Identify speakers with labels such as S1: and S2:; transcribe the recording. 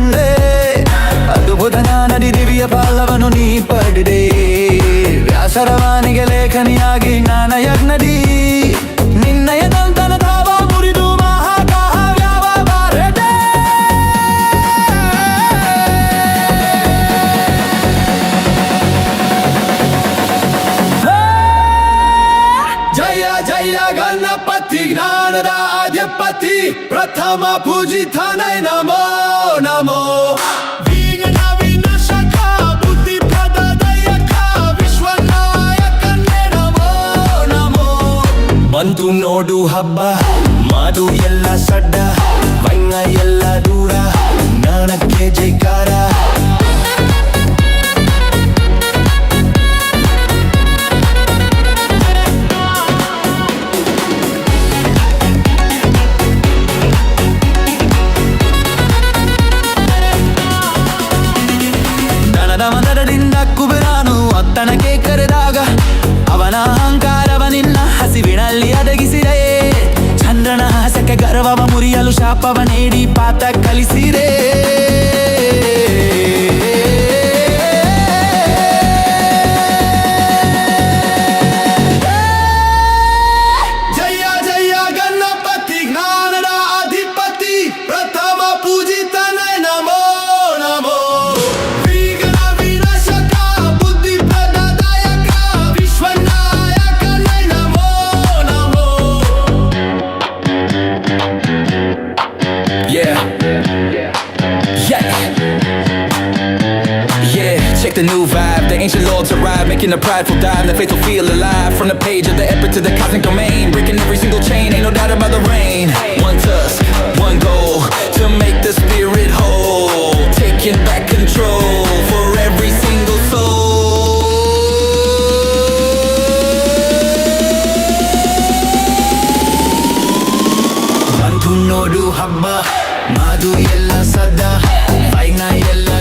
S1: ತಂದೆ. ಅದ್ಭುತ ಜ್ಞಾನದಿ ದಿವ್ಯ ಪಾಲವನು ನೀ ಪಡೆದೆ. ವ್ಯಾಸರವಾನಿಗೆ ಲೇಖನಿಯಾಗಿ ಜ್ಞಾನ ಯಜ್ಞದಿ. ನಿನ್ನಯ ತಂತನ ತಾವ ಮುರಿದು ಮಹಾಕಾವ್ಯಾವ ಜಯ ಜಯ ಗಣಪತಿ ಜ್ಞಾನ. ಜ್ಞಾನದ ಪ್ರಥಮ ಪೂಜಿತನೈ ನಮೋ ನಮೋ. ಬಂದು ನೋಡು ಹಬ್ಬ ಮಾಡು ಎಲ್ಲ ಸಡ್ಡ ಬಣ್ಣ ಎಲ್ಲ ಮದರದಿಂದ ಕುಬೇರಾನು ಅತ್ತನಕ್ಕೆ ಕರೆದಾಗ ಅವನ ಅಹಂಕಾರವ ನಿನ್ನ ಹಸಿವಿನಲ್ಲಿ ಅಡಗಿಸಿದೆಯೇ. ಚಂದ್ರನ ಹಾಸಕ್ಕೆ ಗರ್ವವ ಮುರಿಯಲು ಶಾಪವ ನೀಡಿ ಪಾತ ಕಲಿಸಿರೆ The new vibe, the ancient lords arrive, making the prideful dive, the faithful feel alive. From the page of the epic to the cosmic domain, breaking every single chain, ain't no doubt about the rain. One tusk, one goal, to make the spirit whole. Taking back control for every single soul. Madu yella sada, ಎಲ್ಲ ಸದಾ